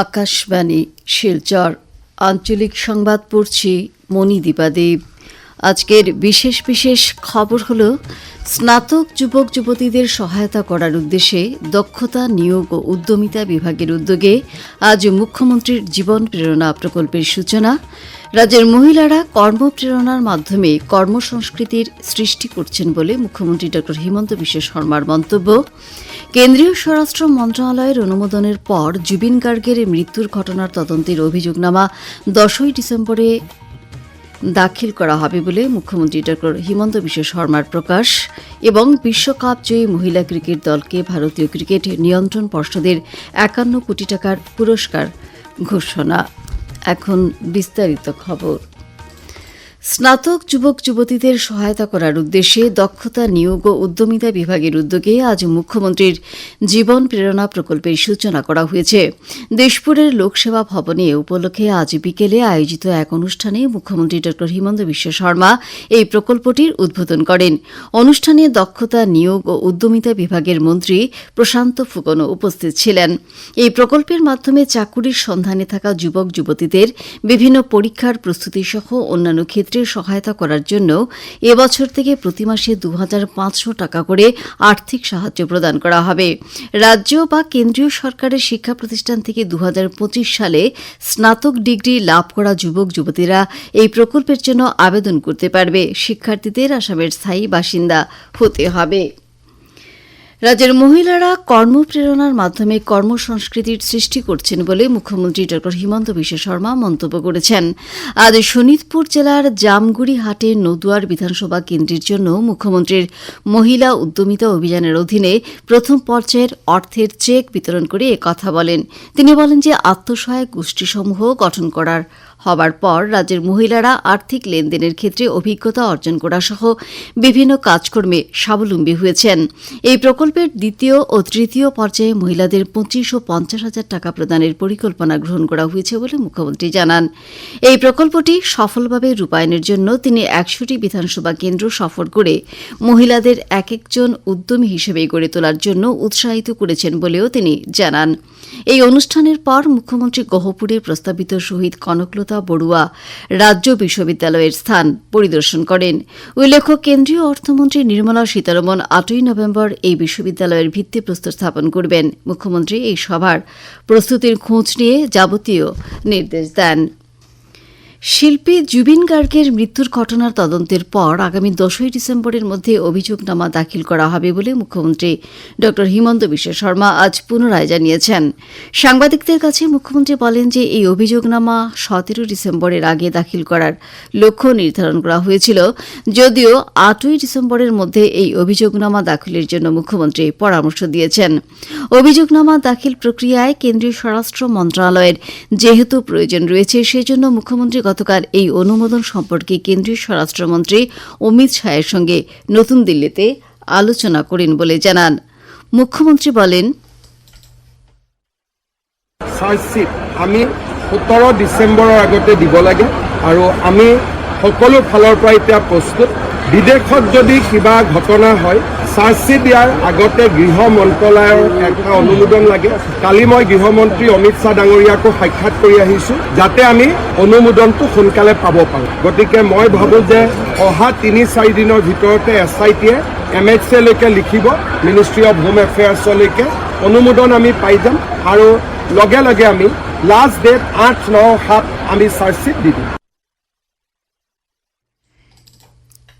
আকাশবাণী, শিলচর। আঞ্চলিক সংবাদ পড়ছি মণিদীপা দেব আজকের বিশেষ বিশেষ খবর হল, স্নাতক যুবক যুবতীদের সহায়তা করার উদ্দেশ্যে দক্ষতা নিয়োগ ও উদ্যমিতা বিভাগের উদ্যোগে আজ মুখ্যমন্ত্রীর জীবন প্রেরণা প্রকল্পের সূচনা। রাজ্যের মহিলারা কর্মপ্রেরণার মাধ্যমে কর্মসংস্কৃতির সৃষ্টি করছেন বলে মুখ্যমন্ত্রী ড হিমন্ত বিশ্ব শর্মার মন্তব্য। কেন্দ্রীয় স্বরাষ্ট্র মন্ত্রণালয়ের অনুমোদনের পর জুবিন গার্গের মৃত্যুর ঘটনার তদন্তের অভিযোগনামা দশই ডিসেম্বরে দাখিল করা হবে বলে মুখ্যমন্ত্রী ড হিমন্ত বিশ্ব শর্মার প্রকাশ এবং বিশ্বকাপ জয়ী মহিলা ক্রিকেট দলকে ভারতীয় ক্রিকেট নিয়ন্ত্রণ পর্ষদের একান্ন কোটি টাকার পুরস্কার ঘোষণা। এখন বিস্তারিত খবর। স্নাতক যুবক যুবতীদের সহায়তা করার উদ্দেশ্যে দক্ষতা নিয়োগ ও উদ্যমিতা বিভাগের উদ্যোগে আজ মুখ্যমন্ত্রীর জীবন প্রেরণা প্রকল্পের সূচনা করা হয়েছে। দেশপুরের লোকসেবা ভবনে উপলক্ষে আজ বিকেলে আয়োজিত এক অনুষ্ঠানে মুখ্যমন্ত্রী ড হিমন্ত বিশ্ব শর্মা এই প্রকল্পটির উদ্বোধন করেন। অনুষ্ঠানে দক্ষতা নিয়োগ ও উদ্যমিতা বিভাগের মন্ত্রী প্রশান্ত ফুকনও উপস্থিত ছিলেন। এই প্রকল্পের মাধ্যমে চাকুরির সন্ধানে থাকা যুবক যুবতীদের বিভিন্ন পরীক্ষার প্রস্তুতি সহ অন্যান্য ক্ষেত্রে সহায়তা করার জন্য এবছর থেকে প্রতি মাসে দু হাজার পাঁচশো টাকা করে আর্থিক সাহায্য প্রদান করা হবে। রাজ্য বা কেন্দ্রীয় সরকারের শিক্ষা প্রতিষ্ঠান থেকে দু হাজার পঁচিশ সালে স্নাতক ডিগ্রি লাভ করা যুবক, যুবতীরা এই প্রকল্পের জন্য আবেদন করতে পারবে। শিক্ষার্থীদের আসামের স্থায়ী বাসিন্দা হতে হবে। রাজ্যের মহিলারা কর্মপ্রেরণার মাধ্যমে কর্মসংস্কৃতির সৃষ্টি করছেন বলে মুখ্যমন্ত্রী ড হিমন্ত বিশ্ব শর্মা মন্তব্য করেছেন। আজ শোনিতপুর জেলার জামগুড়ি হাটে নদুয়ার বিধানসভা কেন্দ্রের জন্য মুখ্যমন্ত্রীর মহিলা উদ্যমিতা অভিযানের অধীনে প্রথম পর্যায়ের অর্থের চেক বিতরণ করে কথা বলেন। তিনি বলেন যে আত্মসহায়ক গোষ্ঠীসমূহ গঠন করার হবার পর রাজ্যের মহিলারা আর্থিক লেনদেনের ক্ষেত্রে অভিজ্ঞতা অর্জন করা সহ বিভিন্ন কাজকর্মে স্বাবলম্বী হয়েছেন। এই প্রকল্পের দ্বিতীয় ও তৃতীয় পর্যায়ে মহিলাদের পঁচিশ ও পঞ্চাশ হাজার টাকা প্রদানের পরিকল্পনা গ্রহণ করা হয়েছে বলে মুখ্যমন্ত্রী জানান। এই প্রকল্পটি সফলভাবে রূপায়ণের জন্য তিনি একশোটি বিধানসভা কেন্দ্র সফর করে মহিলাদের এক একজন উদ্যমী হিসেবে গড়ে তোলার জন্য উৎসাহিত করেছেন বলেও তিনি জানান। এই অনুষ্ঠানের পর মুখ্যমন্ত্রী গহপুরে প্রস্তাবিত শহীদ কনকলতা বড়ুয়া রাজ্য বিশ্ববিদ্যালয়ের স্থান পরিদর্শন করেন। উল্লেখ্য কেন্দ্রীয় অর্থমন্ত্রী নির্মলা সীতারমন আটই নভেম্বর এই বিশ্ববিদ্যালয়ের ভিত্তিপ্রস্তর স্থাপন করবেন। মুখ্যমন্ত্রী এই সভার প্রস্তুতির খোঁজ নিয়ে যাবতীয় নির্দেশ দেন। শিল্পী জুবিন গার্গের মৃত্যুর ঘটনার তদন্তের পর আগামী দশই ডিসেম্বরের মধ্যে অভিযোগনামা দাখিল করা হবে বলে মুখ্যমন্ত্রী ড হিমন্ত বিশ্ব শর্মা আজ পুনরায় জানিয়েছেন। সাংবাদিকদের কাছে মুখ্যমন্ত্রী বলেন যে এই অভিযোগনামা সতেরো ডিসেম্বরের আগে দাখিল করার লক্ষ্য নির্ধারণ করা হয়েছিল। যদিও আটই ডিসেম্বরের মধ্যে এই অভিযোগনামা দাখিলের জন্য মুখ্যমন্ত্রী পরামর্শ দিয়েছেন। অভিযোগনামা দাখিল প্রক্রিয়ায় কেন্দ্রীয় স্বরাষ্ট্র মন্ত্রণালয়ের যেহেতু প্রয়োজন রয়েছে, সেজন্য মুখ্যমন্ত্রী গতকাল এই অনুমোদন সম্পর্কে কেন্দ্রীয় স্বরাষ্ট্রমন্ত্রী অমিত শাহের সঙ্গে নতুন দিল্লিতে আলোচনা করেন বলে জানান। মুখ্যমন্ত্রী বলেন আমি সোতৰ ডিচেম্বৰৰ আগতে দিব লাগে আৰু আমি সকলো ফালৰ পৰা বিদেশত যদি কিবা ঘটনা হয় দিয়াৰ আগতে গৃহ মন্ত্ৰালয়ৰ এটা অনুমোদন লাগে। কালি মই গৃহমন্ত্ৰী অমিত শ্বাহ ডাঙৰীয়াকো সাক্ষাৎ কৰি আহিছোঁ, যাতে আমি অনুমোদনটো সোনকালে পাব পাৰোঁ। গতিকে মই ভাবোঁ যে অহা তিনি, চাৰি দিনৰ ভিতৰতে এছ আই টিয়ে এম এইচ এলৈকে লিখিব মিনিষ্ট্ৰী অফ হোম এফেয়াৰ্ছলৈকে অনুমোদন আমি পাই যাম। আৰু লগে লগে আমি লাষ্ট ডেট আঠ, ন, সাত আমি চাৰ্জশ্বিট দি দিম।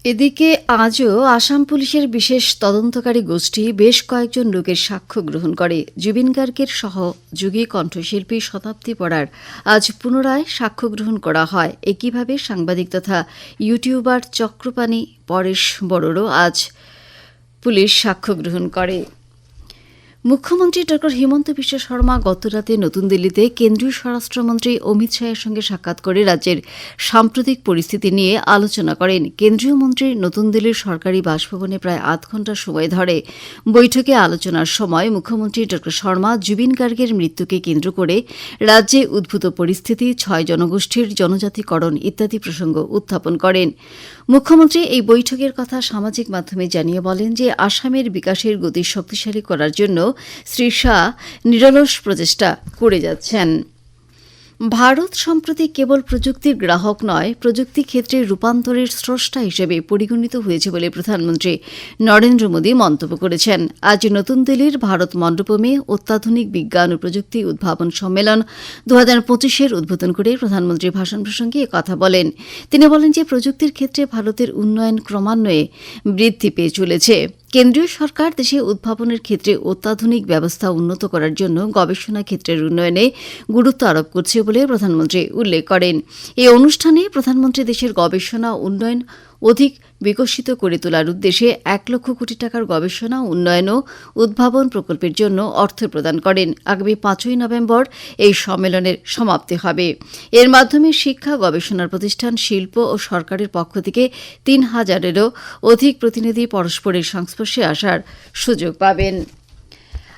এদিকে আজও আসাম পুলিশের বিশেষ তদন্তকারী গোষ্ঠী বেশ কয়েকজন লোকের সাক্ষ্য গ্রহণ করে। জুবিন গার্গের সহ যুগী কণ্ঠশিল্পী শতাব্দী পড়ার আজ পুনরায় সাক্ষ্য গ্রহণ করা হয়। একইভাবে সাংবাদিক তথা ইউটিউবার চক্রপাণী পরেশ বড়রও আজ পুলিশ সাক্ষ্য গ্রহণ করে। মুখ্যমন্ত্রী ড হিমন্ত বিশ্ব শর্মা গতরাতে নতুন দিল্লিতে কেন্দ্রীয় স্বরাষ্ট্রমন্ত্রী অমিত শাহের সঙ্গে সাক্ষাৎ করে রাজ্যের সাম্প্রতিক পরিস্থিতি নিয়ে আলোচনা করেন। কেন্দ্রীয় মন্ত্রী নতুন দিল্লির সরকারি বাসভবনে প্রায় আধ ঘণ্টা সময় ধরে বৈঠকে আলোচনার সময় মুখ্যমন্ত্রী ড শর্মা, জুবিন গার্গের মৃত্যুকে কেন্দ্র করে রাজ্যে উদ্ভূত পরিস্থিতি, ছয় জনগোষ্ঠীর জনজাতিকরণ ইত্যাদি প্রসঙ্গ উত্থাপন করেন। মুখ্যমন্ত্রী এই বৈঠকের কথা সামাজিক মাধ্যমে জানিয়ে বলেন যে আসামের বিকাশের গতি শক্তিশালী করার জন্য শ্রী শাহ নিরলস প্রচেষ্টা করে যাচ্ছেন। ভারত সম্প্রতি কেবল প্রযুক্তির গ্রাহক নয়, প্রযুক্তি ক্ষেত্রে রূপান্তরের স্রষ্টা হিসেবে পরিগণিত হয়েছে বলে প্রধানমন্ত্রী নরেন্দ্র মোদী মন্তব্য করেছেন। আজ নতুন দিল্লির ভারত মণ্ডপমে অত্যাধুনিক বিজ্ঞান ও প্রযুক্তি উদ্ভাবন সম্মেলন দু হাজার পঁচিশের উদ্বোধন করে প্রধানমন্ত্রী ভাষণ প্রসঙ্গে কথা বলেন। তিনি বলেন যে প্রযুক্তির ক্ষেত্রে ভারতের উন্নয়ন ক্রমান্বয়ে বৃদ্ধি পেয়ে চলেছে। কেন্দ্রীয় সরকার দেশে উদ্ভাবনের ক্ষেত্রে অত্যাধুনিক ব্যবস্থা উন্নত করার জন্য গবেষণা ক্ষেত্রের উন্নয়নে গুরুত্ব আরোপ করছে বলে প্রধানমন্ত্রী উল্লেখ করেন। এই অনুষ্ঠানে প্রধানমন্ত্রী দেশের গবেষণা, উন্নয়ন অধিক বিকশিত করে তোলার উদ্দেশ্যে এক লক্ষ কোটি টাকার গবেষণা, উন্নয়ন ও উদ্ভাবন প্রকল্পের জন্য অর্থ প্রদান করেন। আগামী পাঁচই নভেম্বর এই সম্মেলনের সমাপ্তি হবে। এর মাধ্যমে শিক্ষা, গবেষণার প্রতিষ্ঠান, শিল্প ও সরকারের পক্ষ থেকে তিন হাজারেরও অধিক প্রতিনিধি পরস্পরের সংস্পর্শে আসার সুযোগ পাবেন।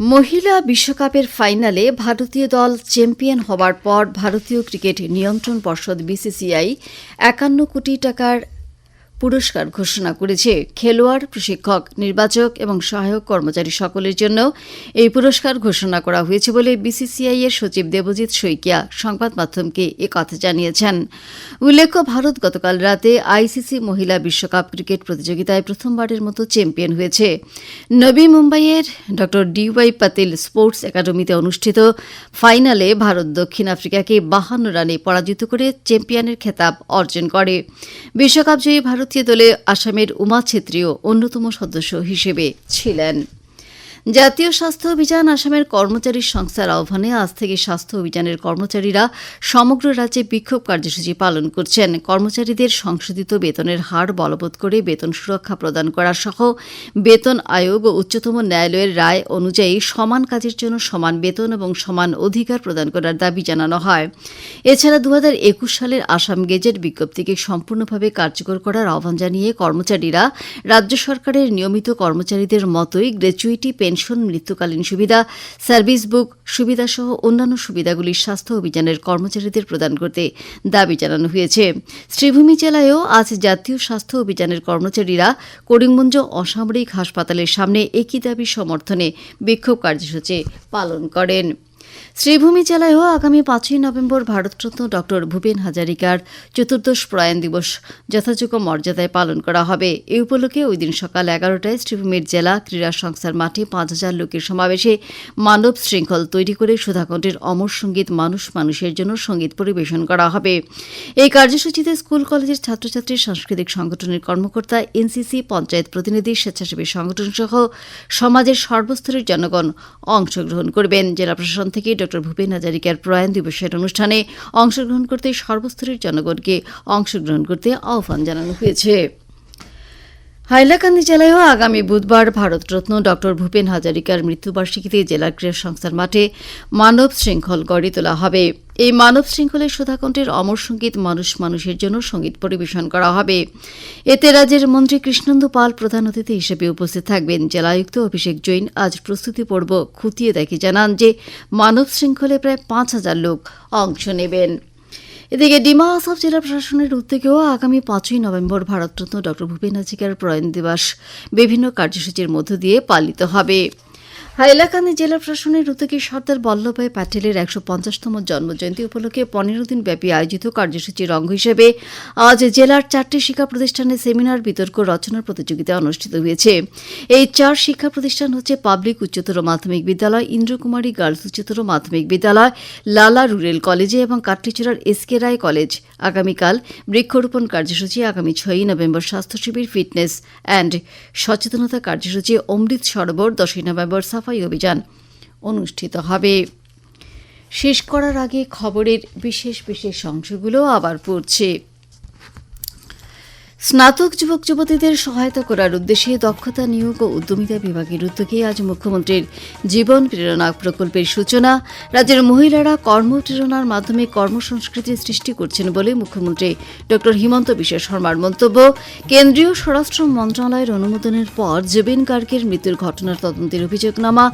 মহিলা বিশ্বকাপের ফাইনালে ভারতীয় দল চ্যাম্পিয়ন হওয়ার পর ভারতীয় ক্রিকেট নিয়ন্ত্রণ পর্ষদ বিসিসিআই একান্ন কোটি টাকার পুরস্কার ঘোষণা করেছে। খেলোয়াড়, প্রশিক্ষক, নির্বাচক এবং সহায়ক কর্মচারী সকলের জন্য এই পুরস্কার ঘোষণা করা হয়েছে বলে বিসিসিআই এর সচিব দেবজিৎ শইকিয়া সংবাদ মাধ্যমকে কথা জানিয়েছেন। উল্লেখ্য, ভারত গতকাল রাতে আইসিসি মহিলা বিশ্বকাপ ক্রিকেট প্রতিযোগিতায় প্রথমবারের মতো চ্যাম্পিয়ন হয়েছে। নবী মুম্বাইয়ের ড. ডিওয়াই পাতিল স্পোর্টস একাডেমিতে অনুষ্ঠিত ফাইনালে ভারত দক্ষিণ আফ্রিকাকে বাহান্ন রানে পরাজিত করে চ্যাম্পিয়নের খেতাব অর্জন করে। বিশ্বকাপ জয়ী ভারতীয় দলে আসামের উমা ছেত্রীও অন্যতম সদস্য হিসেবে ছিলেন। জাতীয় স্বাস্থ্য অভিযান আসামের কর্মচারী সংস্থার আহ্বানে আজ থেকে স্বাস্থ্য অভিযানের কর্মচারীরা সমগ্র রাজ্যে বিক্ষোভ কার্যসূচি পালন করছেন। কর্মচারীদের সংশোধিত বেতনের হার বলবৎ করে বেতন সুরক্ষা প্রদান করা সহ বেতন আয়োগ ও উচ্চতম ন্যায়ালয়ের রায় অনুযায়ী সমান কাজের জন্য সমান বেতন এবং সমান অধিকার প্রদান করার দাবি জানানো হয়। এছাড়া দু হাজার একুশ সালের আসাম গেজেট বিজ্ঞপ্তিকে সম্পূর্ণভাবে কার্যকর করার আহ্বান জানিয়ে কর্মচারীরা রাজ্য সরকারের নিয়মিত কর্মচারীদের মতোই গ্র্যাচুইটি পেনশন মৃত্যুকালীন সুবিধা, সার্ভিস বুক সুবিধাসহ অন্যান্য সুবিধাগুলি স্বাস্থ্য অভিযানের কর্মচারীদের প্রদান করতে দাবি জানানো হয়েছে। শ্রীভূমি জেলায়ও আজ জাতীয় স্বাস্থ্য অভিযানের কর্মচারীরা করিমগঞ্জ অসামরিক হাসপাতালের সামনে একই দাবি সমর্থনে বিক্ষোভ কার্যসূচি পালন করেন। শ্রীভূমি জেলায়ও আগামী পাঁচই নভেম্বর ভারতরত্ন ডক্টর ভূপেন হাজারিকার চতুর্দশ প্রয়াণ দিবস যথাযোগ্য মর্যাদায় পালন করা হবে। এই উপলক্ষে ওই দিন সকাল এগারোটায় শ্রীভূমির জেলা ক্রীড়া সংস্থার মাঠে পাঁচ হাজার লোকের সমাবেশে মানব শৃঙ্খল তৈরি করে সুধাকণ্ঠের অমর সংগীত মানুষ মানুষের জন্য সংগীত পরিবেশন করা হবে। এই কার্যসূচিতে স্কুল, কলেজের ছাত্রছাত্রী, সাংস্কৃতিক সংগঠনের কর্মকর্তা, এনসিসি, পঞ্চায়েত প্রতিনিধি, স্বেচ্ছাসেবী সংগঠন সহ সমাজের সর্বস্তরের জনগণ অংশগ্রহণ করবেন। জেলা প্রশাসন ডক্টর ভূপেন হাজারিকার প্রয়াণ দিবসের অনুষ্ঠানে অংশগ্রহণ করতে সর্বস্তরের জনগণকে অংশগ্রহণ করতে আহ্বান জানানো হয়েছে। হাইলাকান্দি জেলায়ও আগামী বুধবার ভারতরত্ন ডক্টর ভূপেন হাজারিকার মৃত্যুবার্ষিকীতে জেলা ক্রীড়া সংস্থার মাঠে মানব শৃঙ্খল গড়ে তোলা হবে। এই মানব শৃঙ্খলে সুধাকণ্ঠের অমর সংগীত মানুষ মানুষের জন্য সংগীত পরিবেশন করা হবে। এতে রাজ্যের মন্ত্রী কৃষ্ণন্দু পাল প্রধান অতিথি হিসেবে উপস্থিত থাকবেন। জেলায়ুক্ত অভিষেক জৈন আজ প্রস্তুতি পর্ব খুঁটিয়ে দেখে জানান যে মানব শৃঙ্খলে প্রায় পাঁচ হাজার লোক অংশ নেবেন। এদিকে ডিমা আসাম জেলা প্রশাসনের উদ্যোগেও আগামী পাঁচই নভেম্বর ভারতরত্ন ডক্টর ভূপেন হাজিকার প্রয়াণ দিবস বিভিন্ন কার্যসূচির মধ্য দিয়ে পালিত হবে। হাইলাকান্দি জেলা প্রশাসনের উদ্যোগে সর্দার বল্লভভাই প্যাটেলের একশো পঞ্চাশতম জন্মজয়ন্তী উপলক্ষে পনেরো দিন ব্যাপী আয়োজিত কার্যসূচির অঙ্গ হিসেবে আজ জেলার চারটি শিক্ষা প্রতিষ্ঠানে সেমিনার, বিতর্ক রচনার প্রতিযোগিতা অনুষ্ঠিত হয়েছে। এই চার শিক্ষা প্রতিষ্ঠান হচ্ছে পাবলিক উচ্চতর মাধ্যমিক বিদ্যালয়, ইন্দ্রকুমারী গার্লস উচ্চতর মাধ্যমিক বিদ্যালয়, লালা রুরেল কলেজে এবং কাটলিচুরার এসকে রায় কলেজ। আগামীকাল বৃক্ষরোপণ কার্যসূচি, আগামী ছয়ই নভেম্বর স্বাস্থ্য শিবির ফিটনেস অ্যান্ড সচেতনতা কার্যসূচি, অমৃত সরোবর, দশই নভেম্বর সাফাই অভিযান অনুষ্ঠিত হবে। শেষ করার আগে খবরের বিশেষ বিশেষ অংশগুলো আবার পড়ছে। স্নাতক যুবক যুবতীদের সহায়তা করার উদ্দেশ্যে দক্ষতা নিয়োগ ও উদ্যমিতা বিভাগের উদ্যোগে আজ মুখ্যমন্ত্রীর জীবন প্রেরণা প্রকল্পের সূচনা। রাজ্যের মহিলারা কর্মপ্রেরণার মাধ্যমে কর্মসংস্কৃতি সৃষ্টি করছেন বলে মুখ্যমন্ত্রী ড হিমন্ত বিশ্ব শর্মার মন্তব্য। কেন্দ্রীয় স্বরাষ্ট্র মন্ত্রণালয়ের অনুমোদনের পর জুবিন গার্গের মৃত্যুর ঘটনার তদন্তের অভিযোগনামা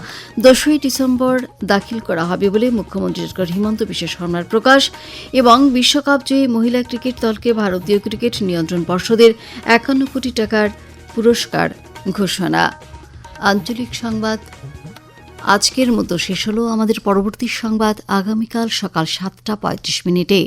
দশই ডিসেম্বর দাখিল করা হবে বলে মুখ্যমন্ত্রী ড হিমন্ত বিশ্ব শর্মার প্রকাশ। এবং বিশ্বকাপ জয়ী মহিলা ক্রিকেট দলকে ভারতীয় ক্রিকেট নিয়ন্ত্রণ পর্ষদের একান্ন কোটি টাকার পুরস্কার ঘোষণা। আঞ্চলিক সংবাদ। আজকের মতো শেষ হলো আমাদের পরবর্তী সংবাদ। আগামীকাল সকাল সাতটা পঁয়ত্রিশ মিনিটে।